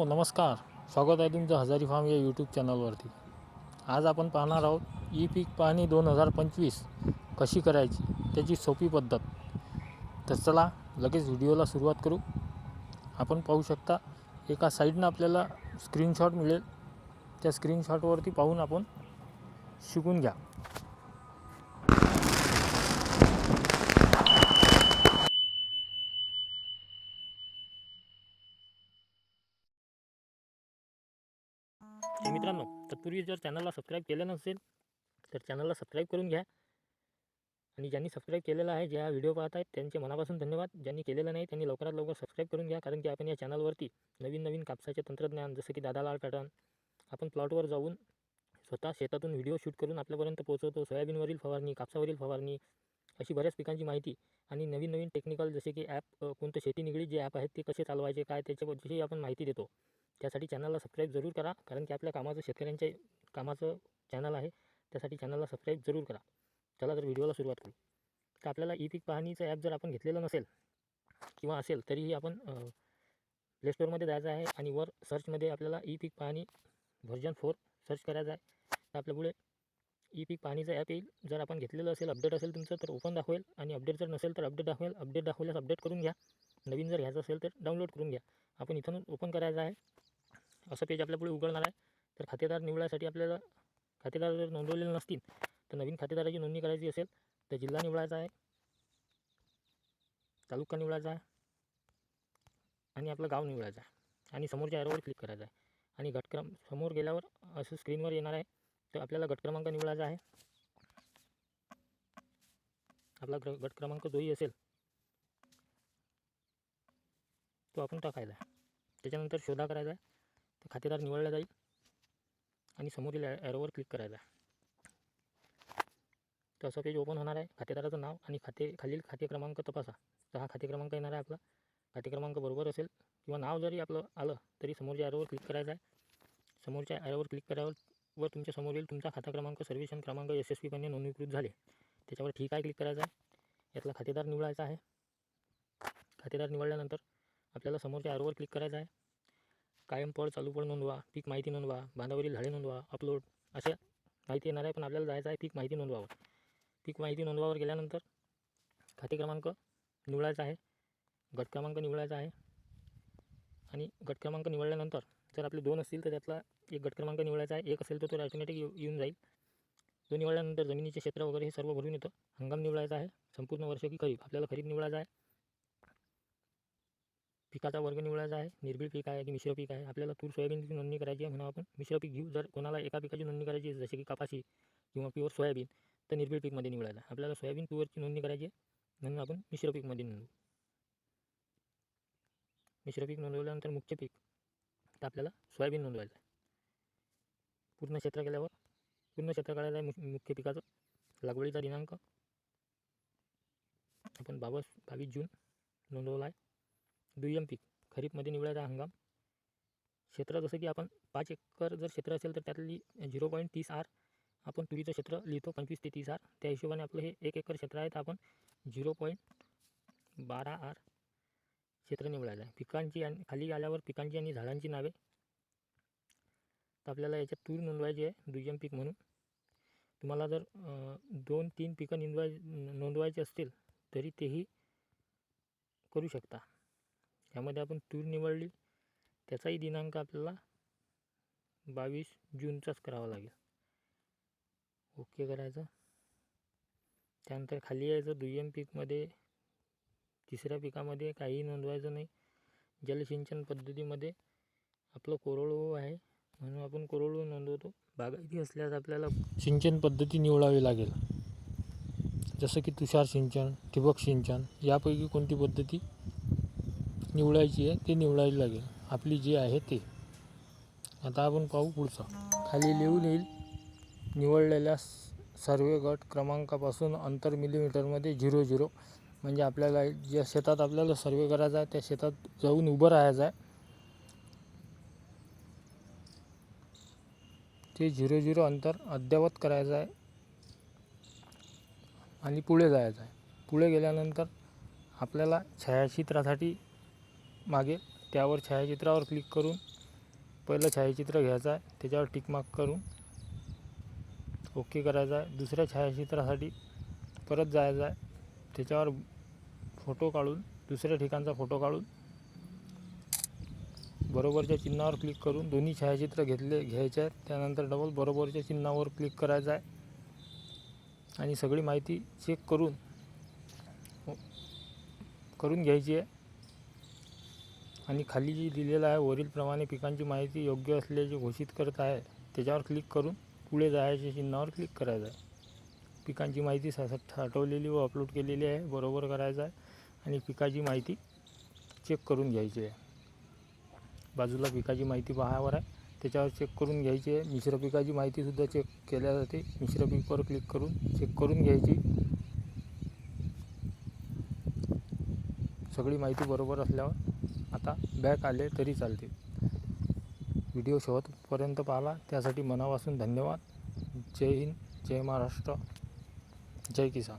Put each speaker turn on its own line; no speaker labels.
मित्रांनो नमस्कार. स्वागत आहे तुमचं हजारी फार्म या यूट्यूब चॅनलवरती आज आपण पाहणार आहोत ई पीक पाहणी दोन हजार पंचवीस कशी करायची त्याची सोपी पद्धत. तर चला लगेच व्हिडिओला सुरुवात करू. आपण पाहू शकता एका साईडनं आपल्याला स्क्रीनशॉट मिळेल. त्या स्क्रीनशॉटवरती पाहून आपण शिकून घ्या. मित्रांनो तत्पूर्वी जर चॅनलला सबस्क्राईब केलं नसेल तर चॅनलला सबस्क्राईब करून घ्या. आणि ज्यांनी सबस्क्राईब केलेलं आहे ज्या व्हिडिओ पाहत आहेत त्यांचे मनापासून धन्यवाद. ज्यांनी केलेलं नाही त्यांनी लवकरात लवकर सबस्क्राईब करून घ्या. कारण की आपण या चॅनलवरती नवीन नवीन कापसाचे तंत्रज्ञान जसं की दादालाल पॅटर्न आपण प्लॉटवर जाऊन स्वतः शेतातून व्हिडिओ शूट करून आपल्यापर्यंत पोहोचवतो. सोयाबीनवरील फवारणी कापसावरील फवारणी अशी बऱ्याच पिकांची माहिती आणि नवीन नवीन टेक्निकल जसे की ॲप कोणतं शेती निगडीत जे ॲप आहेत ते कसे चालवायचे काय त्याच्याबद्दलही आपण माहिती देतो. त्यासाठी चॅनलला सबस्क्राईब जरूर करा. कारण की आपल्या कामाचं शेतकऱ्यांच्या कामाचं चॅनल आहे. त्यासाठी चॅनलला सबस्क्राईब जरूर करा. चला तर व्हिडिओला सुरुवात करू. तर आपल्याला ई पीक पाहणीचं ॲप जर आपण घेतलेलं नसेल किंवा असेल तरीही आपण प्ले स्टोअरमध्ये जायचं आहे आणि वर सर्चमध्ये आपल्याला ई पीक पाहणी व्हर्जन फोर सर्च करायचं आहे. तर आपल्यापुढे ई पीक पाहणीचं ॲप येईल. जर आपण घेतलेलं असेल अपडेट असेल तुमचं तर ओपन दाखवेल. आणि अपडेट जर नसेल तर अपडेट दाखवेल. अपडेट दाखवल्यास अपडेट करून घ्या. नवीन जर घ्यायचं असेल तर डाउनलोड करून घ्या. आपण इथून ओपन करायचं आहे. असं पेज आपल्या पुढे उघडणार आहे. तर खातेदार निवडायसाठी आपल्याला खातेदार जर नोंदवलेले नसतील तर नवीन खातेदाराची नोंदणी करायची असेल तर जिल्हा निवडायचा आहे तालुका निवडायचा आहे आणि आपलं गाव निवडायचं आहे. आणि समोरच्या ॲरोवर क्लिक करायचं आहे. आणि गटक्रम समोर गेल्यावर असं स्क्रीनवर येणार आहे तर आपल्याला गट क्रमांक निवडायचा आहे. आपला ग्र गट क्रमांक जोही असेल तो आपण टाकायचा आहे. त्याच्यानंतर शोधा करायचा आहे. तर खातेदार निवडला जाईल आणि समोरील ॲरोवर क्लिक करायचा तर असं पेज ओपन होणार आहे. खातेदाराचं नाव आणि खाते खालील खाते क्रमांक तपासा. तर हा खाते क्रमांक येणार आहे आपला. खाते क्रमांक बरोबर असेल किंवा नाव जरी आपलं आलं तरी समोरच्या ॲरोवर क्लिक करायचं आहे. समोरच्या ॲरोवर क्लिक करावर वर तुमच्यासमोर येईल तुमचा खाता क्रमांक सर्वेक्षण क्रमांक यशस्वीपणे नोंदणीकृत झाले. त्याच्यावर ठीक आहे क्लिक करायचं आहे. यातला खातेदार निवडायचा आहे. खातेदार निवडल्यानंतर आपल्याला समोरच्या ॲरोवर क्लिक करायचं आहे. कायम पड चालू पड नोंदवा पीक माहिती नोंदवा बांधावरील झाडे नोंदवा अपलोड अशा माहिती येणार आहे पण आपल्याला जायचं आहे पीक माहिती नोंदवावर पीक माहिती नोंदवावर गेल्यानंतर खाते क्रमांक निवडायचा आहे गट क्रमांक निवडायचा आहे आणि गट क्रमांक निवडल्यानंतर जर आपले दोन असतील तर त्यातला एक गट क्रमांक निवडायचा आहे एक असेल तर तो ऑटोमॅटिक येऊन जाईल. तो निवडल्यानंतर जमिनीचे क्षेत्र वगैरे हे सर्व भरून येतं. हंगाम निवडायचा आहे संपूर्ण वर्ष की खरीप. आपल्याला खरीप निवडायचा आहे. पिकाचा वर्ग निवडायचा आहे निर्बीळ पीक आहे की मिश्र पीक आहे आपल्याला तूर सोयाबीनची नोंदणी करायची आहे म्हणून आपण. मिश्र पीक घेऊ जर कोणाला एका पिकाची नोंदणी करायची आहे जसे की कापाशी किंवा प्युअर सोयाबीन तर निर्बीळ पीकमध्ये निवडायचं आपल्याला सोयाबीन प्युअरची नोंदणी करायची आहे म्हणून आपण मिश्र पीकमध्ये नोंदवू मिश्र पीक नोंदवल्यानंतर मुख्य पीक तर आपल्याला सोयाबीन नोंदवायचं आहे. पूर्ण क्षेत्र केल्यावर पूर्ण क्षेत्र काढायचं आहे मुख्य पिकाचं लागवडीचा दिनांक. आपण बावीस बावीस जून नोंदवला आहे. दुय्यम पीक खरीपमध्ये निवडायचा हंगाम. क्षेत्र जसं की आपण पाच एकर जर क्षेत्र असेल तर त्यातली झिरो पॉईंट तीस आर आपण तुरीचं क्षेत्र लिहितो पंचवीस ते तीस आर. त्या हिशोबाने आपलं हे एक एकर क्षेत्र आहे तर आपण झिरो पॉईंट बारा आर क्षेत्र निवडायला आहे. पिकांची आणि खाली आल्यावर पिकांची आणि झाडांची नावे. तर आपल्याला याच्यात तूर नोंदवायची आहे दुय्यम पीक म्हणून. तुम्हाला जर दोन तीन पिकं निंदवाय नोंदवायचे असतील तरी तेही करू शकता. यामध्ये आपण तूर निवडली. त्याचाही दिनांक आपल्याला बावीस जूनचाच करावा लागेल. ओके करायचं. त्यानंतर खाली यायचं. दुय्यम पीकमध्ये तिसऱ्या पिकामध्ये काही नोंदवायचं नाही. जलसिंचन पद्धतीमध्ये आपलं कोरडवाहू आहे. म्हणून आपण कोरडवाहू नोंदवतो. बागायती असल्यास आपल्याला सिंचन पद्धती निवडावी लागेल. जसं की तुषार सिंचन ठिबक सिंचन यापैकी कोणती पद्धती निवडायची आहे ते निवडायला लागेल. आपली जी आहे ते. आता आपण पाहू पुढचं. खाली लिहून येईल निवडलेल्या सर्वे गट क्रमांकापासून अंतर मिलीमीटरमध्ये झिरो झिरो. म्हणजे आपल्याला ज्या शेतात आपल्याला सर्वे करायचा आहे त्या शेतात जाऊन उभं राहायचं आहे. ते झिरो झिरो अंतर अद्ययावत करायचं आहे आणि पुढे जायचं आहे. पुढे गेल्यानंतर आपल्याला छायाचित्रासाठी मागे. त्यावर छायाचित्रावर क्लिक करून पहिलं छायाचित्र घ्यायचं आहे. त्याच्यावर टिकमार्क करून ओके करायचं आहे. दुसऱ्या छायाचित्रासाठी परत जायचं आहे. त्याच्यावर फोटो काढून दुसऱ्या ठिकाणचा फोटो काढून बरोबरच्या चिन्हावर क्लिक करून दोन्ही छायाचित्र घेतले घ्यायचे आहेत. त्यानंतर डबल बरोबरच्या चिन्हावर क्लिक करायचं आहे. आणि सगळी माहिती चेक करून करून घ्यायची आहे. आणि खाली जी दिलेलं आहे वरीलप्रमाणे पिकांची माहिती योग्य असल्याचे घोषित करत आहे त्याच्यावर क्लिक करून पुढे जायच्या चिन्हावर क्लिक करायचं आहे. पिकांची माहिती सा साठवलेली व अपलोड केलेली आहे बरोबर करायचं आहे आणि पिकाची माहिती चेक करून घ्यायची आहे. बाजूला पिकाची माहिती पहावर आहे त्याच्यावर चेक करून घ्यायची आहे. मिश्र पिकाची माहितीसुद्धा चेक केल्या जाते मिश्र पिकवर क्लिक करून चेक करून घ्यायची. सगळी माहिती बरोबर असल्यावर आता बॅक आले तरी चालते. व्हिडिओ शेवटपर्यंत पाहिला त्यासाठी मनापासून धन्यवाद. जय हिंद जय महाराष्ट्र जय किसान.